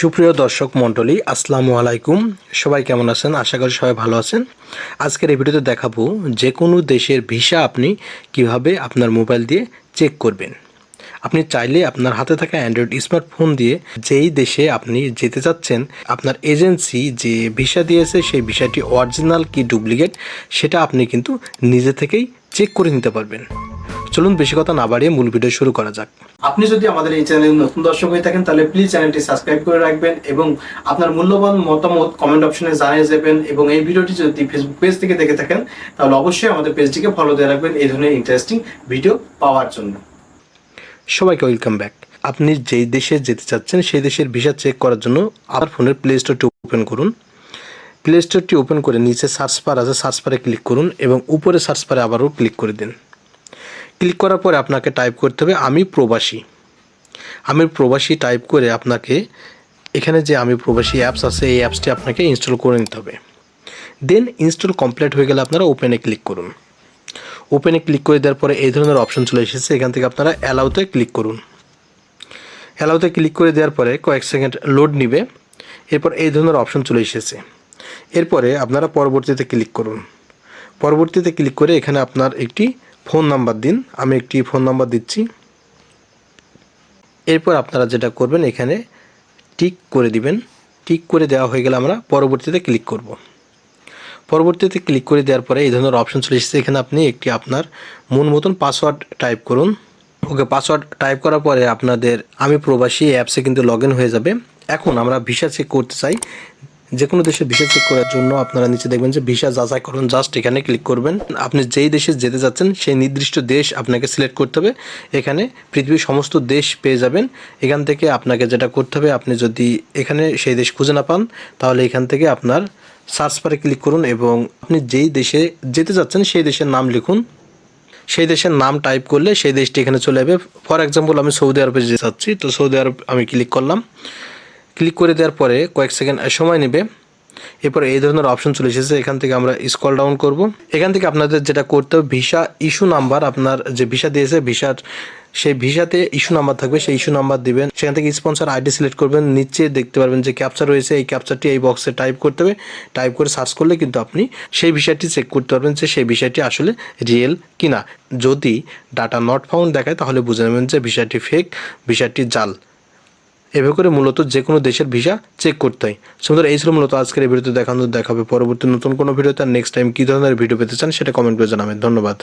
সুপ্রিয় দর্শক মণ্ডলী, আসসালামু আলাইকুম। সবাই কেমন আছেন? আশা করি সবাই ভালো আছেন। আজকের এই ভিডিওতে দেখাবো যে কোনো দেশের ভিসা আপনি কীভাবে আপনার মোবাইল দিয়ে চেক করবেন। আপনি চাইলে আপনার হাতে থাকা অ্যান্ড্রয়েড স্মার্টফোন দিয়ে যেই দেশে আপনি যেতে চাচ্ছেন, আপনার এজেন্সি যে ভিসা দিয়েছে সেই ভিসাটি অরিজিনাল কি ডুপ্লিকেট, সেটা আপনি কিন্তু নিজে থেকেই চেক করে নিতে পারবেন। চলুন বেশি কথা না বাড়িয়ে মূল ভিডিও শুরু করা যাক। আপনি যদি আমাদের এই চ্যানেলে নতুন দর্শক হয়ে থাকেন তাহলে প্লিজ চ্যানেলটি সাবস্ক্রাইব করে রাখবেন এবং আপনার মূল্যবান মতামত কমেন্ট অপশনে জানিয়ে যাবেন এবং এই ভিডিওটি যদি ফেসবুক পেজ থেকে দেখে থাকেন তাহলে অবশ্যই আমাদের পেজটিকে ফলো দিয়ে রাখবেন এই ধরনের ইন্টারেস্টিং ভিডিও পাওয়ার জন্য। সবাইকে ওয়েলকাম ব্যাক আপনি যেই দেশে যেতে চাচ্ছেন সেই দেশের ভিসা চেক করার জন্য আপনার ফোনের প্লে স্টোরটি ওপেন করুন। প্লে স্টোরটি ওপেন করে নিচে সার্চ বার আছে সার্চ বারে ক্লিক করুন এবং উপরে সার্চ বারে আবারও ক্লিক করে দিন। ক্লিক করার পরে আপনাকে টাইপ করতে হবে আমি প্রবাসী। আমি প্রবাসী টাইপ করে আপনাকে এখানে যে আমি প্রবাসী অ্যাপস আছে, এই অ্যাপসটি আপনাকে ইনস্টল করে নিতে হবে। দেন ইনস্টল কমপ্লিট হয়ে গেলে আপনারা ওপেনে ক্লিক করুন। ওপেনে ক্লিক করে দেওয়ার পরে এই ধরনের অপশন চলে এসেছে, এখান থেকে আপনারা অ্যালাউতে ক্লিক করুন। অ্যালাউতে ক্লিক করে দেওয়ার পরে কয়েক সেকেন্ড লোড নিবে, এরপর এই ধরনের অপশন চলে এসেছে। এরপরে আপনারা পরবর্তীতে ক্লিক করুন। পরবর্তীতে ক্লিক করে এখানে আপনার একটি ফোন নাম্বার দিন। আমি একটি ফোন নাম্বার দিচ্ছি। এরপর আপনারা যেটা করবেন, এখানে টিক করে দিবেন। টিক করে দেওয়া হয়ে গেলে আমরা পরবর্তীতে ক্লিক করব। পরবর্তীতে ক্লিক করে দেওয়ার পরে এই ধরনের অপশন চলে এসেছে। এখানে আপনি একটি আপনার মন মতন পাসওয়ার্ড টাইপ করুন। ওকে পাসওয়ার্ড টাইপ করার পরে আপনাদের, আমি প্রবাসী অ্যাপসে কিন্তু লগ হয়ে যাবে। এখন আমরা ভিসা চেক করতে চাই। যে কোনো দেশে ভিসা চেক করার জন্য আপনারা নিচে দেখবেন যে ভিসা যাচাই করুন জাস্ট এখানে ক্লিক করবেন। আপনি যেই দেশে যেতে যাচ্ছেন, সেই নির্দিষ্ট দেশ আপনাকে সিলেক্ট করতে হবে। এখানে পৃথিবীর সমস্ত দেশ পেয়ে যাবেন। এখান থেকে আপনাকে যেটা করতে হবে, আপনি যদি এখানে সেই দেশ খুঁজে না পান, তাহলে এখান থেকে আপনার সার্চ বারে ক্লিক করুন এবং আপনি যেই দেশে যেতে যাচ্ছেন, সেই দেশের নাম লিখুন। সেই দেশের নাম টাইপ করলে সেই দেশটি এখানে চলে যাবে। ফর এক্সাম্পল আমি সৌদি আরবে যেতে চাচ্ছি তো সৌদি আরব আমি ক্লিক করলাম। ক্লিক করে দেওয়ার পরে কয়েক সেকেন্ড সময় নেবে। এরপর এই ধরনের অপশন চলে এসেছে। এখান থেকে আমরা স্কল ডাউন করব। এখান থেকে আপনাদের যেটা করতে হবে, ভিসা ইস্যু নাম্বার আপনার যে ভিসা দিয়েছে, ভিসার সেই ভিসাতে ইস্যু নাম্বার থাকবে। সেই ইস্যু নাম্বার দিবেন। সেখান থেকে স্পন্সর আইডি সিলেক্ট করবেন। নিচে দেখতে পারবেন যে ক্যাপচার রয়েছে। এই ক্যাপচারটি এই বক্সে টাইপ করতে হবে। টাইপ করে সার্চ করলে কিন্তু আপনি সেই বিষয়টি চেক করতে পারবেন যে সেই বিষয়টি আসলে রিয়েল কিনা। যদি ডাটা নট ফাউন্ড দেখায়, তাহলে বুঝে নেবেন যে বিষয়টি ফেক বিষয়টি জাল। এভাবে করে মূলত যে কোনো দেশের ভিসা চেক করতে হয়। সুন্দর এই ছিল মূলত আজকের এই ভিডিওতে দেখানো, দেখাবে পরবর্তী নতুন কোনো ভিডিওতে। আর নেক্সট টাইম কী ধরনের ভিডিও পেতে চান সেটা কমেন্ট করে জানাবেন। ধন্যবাদ।